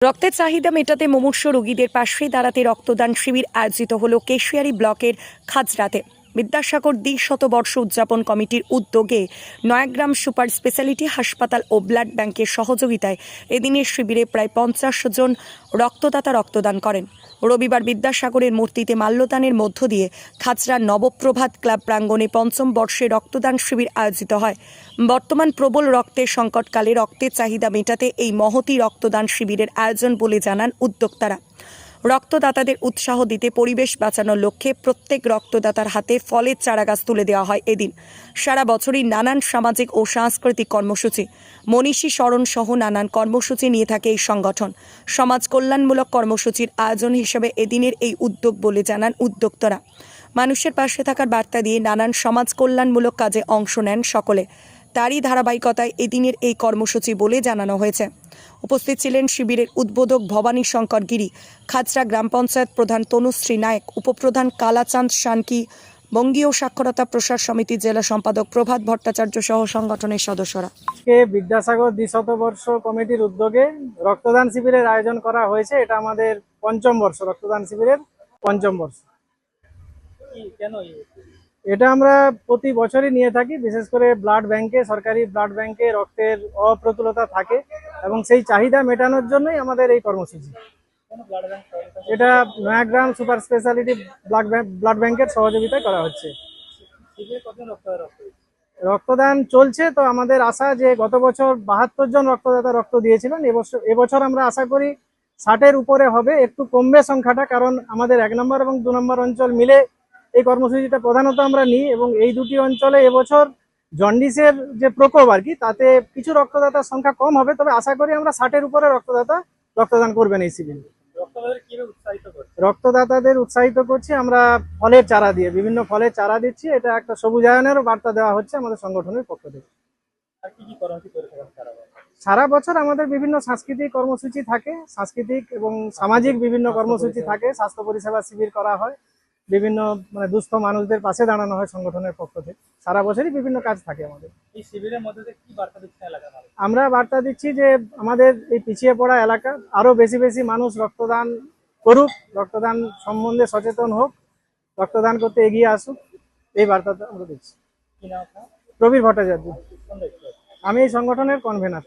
রক্তের চাহিদা মেটাতে মুমূর্ষ রোগীদের পাশে দাঁড়াতে রক্তদান শিবির আয়োজিত হল কেশিয়ারি ব্লকের খাজরাতে। বিদ্যাসাগর দ্বিশতবর্ষ উদযাপন কমিটির উদ্যোগে নয়াগ্রাম সুপার স্পেশালিটি হাসপাতাল ও ব্লাড ব্যাংকের সহযোগিতায় এদিনের শিবিরে প্রায় পঞ্চাশ জন রক্তদাতা রক্তদান করেন। রবিবার বিদ্যাসাগরের মূর্তিতে মাল্যদানের মধ্য দিয়ে খাজরার নবপ্রভাত ক্লাব প্রাঙ্গণে পঞ্চম বর্ষে রক্তদান শিবির আয়োজিত হয়। বর্তমান প্রবল রক্তের সংকটকালে রক্তের চাহিদা মেটাতে এই মহতি রক্তদান শিবিরের আয়োজন বলে জানান উদ্যোক্তারা। রক্তদাতাদের উৎসাহ দিতে পরিবেশ বাঁচানোর লক্ষ্যে প্রত্যেক রক্তদাতার হাতে ফলের চারাগাছ তুলে দেওয়া হয় এদিন। সারা বছরই নানান সামাজিক ও সাংস্কৃতিক কর্মসূচি। মনীষী স্মরণ সহ নানান কর্মসূচি নিয়ে থাকে এই সংগঠন। সমাজ কল্যাণমূলক কর্মসূচির আয়োজন হিসেবে এদিনের এই উদ্যোগ বলে জানান উদ্যোক্তারা। মানুষের পাশে থাকার বার্তা দিয়ে নানান সমাজ কল্যাণমূলক কাজে অংশ নেন সকলে। তারই ধারাবাহিকতায় এদিনের এই কর্মসূচি বলে জানানো হয়েছে। উপস্থিত ছিলেন শিবিরের উদ্বোধক ভবানী শঙ্কর গিরি খাজরা গ্রাম পঞ্চায়েত প্রধান তনুশ্রী নায়ক উপপ্রধান কালাচাঁদ শানকি বঙ্গীয় সাক্ষরতা প্রসার সমিতির জেলা সম্পাদক প্রভাত ভট্টাচার্য সহ সংগঠনের সদস্যরা। আজকে বিদ্যাসাগর দ্বিশতবর্ষ কমিটির উদ্যোগে রক্তদান শিবিরের আয়োজন করা হয়েছে। এটা আমাদের পঞ্চম বর্ষ রক্তদান শিবিরের পঞ্চম বর্ষ। এটা আমরা প্রতি বছরই নিয়ে থাকি বিশেষ করে ব্লাড ব্যাংকে সরকারি ব্লাড ব্যাংকে রক্তের অপ্রতুলতা থাকে এবং সেই চাহিদা মেটানোর জন্যই আমাদের এই কর্মসূচি। এটা Nayagram super speciality blood blood ব্যাংকের সহযোগিতায় করা হচ্ছে। রক্তদান চলছে তো আমাদের আশা যে গত বছর বাহাত্তর জন রক্তদাতা রক্ত দিয়েছিলেন এবছর এবছর আমরা আশা করি ষাটের উপরে হবে একটু কমবে সংখ্যাটা কারণ আমাদের এক নম্বর এবং দু নম্বর অঞ্চল মিলে এই কর্মসূচিটা প্রধানত আমরা নিই এবং এই দুটি অঞ্চলে এবছর জন্ডিসের যে প্রকোপ আর কি তাতে কিছু রক্তদাতার সংখ্যা কম হবে তবে আশা করি আমরা ষাটের উপরে রক্তদাতা রক্তদান করবেন এই শিবিরে রক্তদাতাদের উৎসাহিত করছি আমরা ফলের চারা দিয়ে বিভিন্ন ফলের চারা দিচ্ছি এটা একটা সবুজায়নেরও বার্তা দেওয়া হচ্ছে আমাদের সংগঠনের পক্ষ থেকে। সারা বছর? আমাদের বিভিন্ন সাংস্কৃতিক কর্মসূচি থাকে সাংস্কৃতিক এবং সামাজিক বিভিন্ন কর্মসূচি থাকে স্বাস্থ্য পরিষেবা শিবির করা হয়। বিভিন্ন মানে দুস্থ মানুষদের পাশে দাঁড়ানো হয় সংগঠনের পক্ষ থেকে। সারা বছরই বিভিন্ন কাজ থাকে আমাদের। এই শিবিরের মধ্যে কি বার্তা দিচ্ছেন এলাকার মানুষ? আমরা বার্তা দিচ্ছি যে আমাদের এই পিছিয়ে পড়া এলাকা আরও বেশি বেশি মানুষ রক্তদান করুক রক্তদান সম্বন্ধে সচেতন হোক রক্তদান করতে এগিয়ে আসুক এই বার্তাটা আমরা দিচ্ছি। প্রবীর ভট্টাচার্য? আমি এই সংগঠনের কনভেনার